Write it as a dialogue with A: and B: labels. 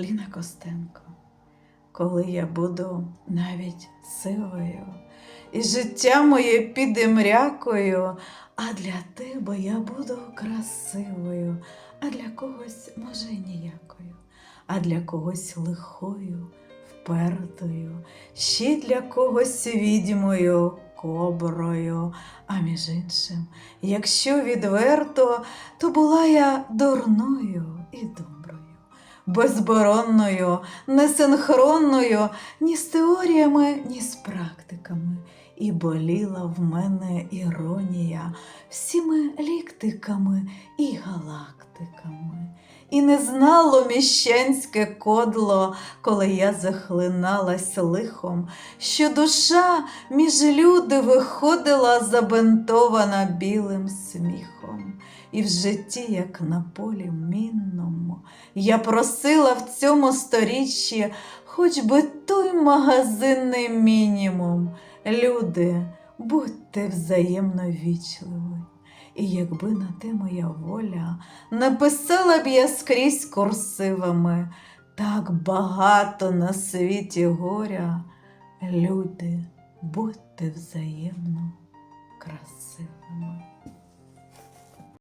A: Ліна Костенко. Коли я буду навіть сивою, і життя моє піде мрякою, а для тебе я буду красивою, а для когось, може, ніякою, а для когось лихою, впертою, ще для когось відьмою, коброю. А між іншим, якщо відверто, то була я дурною і доброю, безборонною, несинхронною ні з теоріями, ні з практиками. І боліла в мене іронія всіми ліктиками і галактиками. І не знало міщенське кодло, коли я захлиналась лихом, що душа між люди виходила забинтована білим сміхом. І в житті, як на полі мінному, я просила в цьому сторіччі хоч би той магазинний мінімум. Люди, будьте взаємно вічливі. І якби на те моя воля, написала б я скрізь курсивами так багато на світі горя. Люди, будьте взаємно красивими.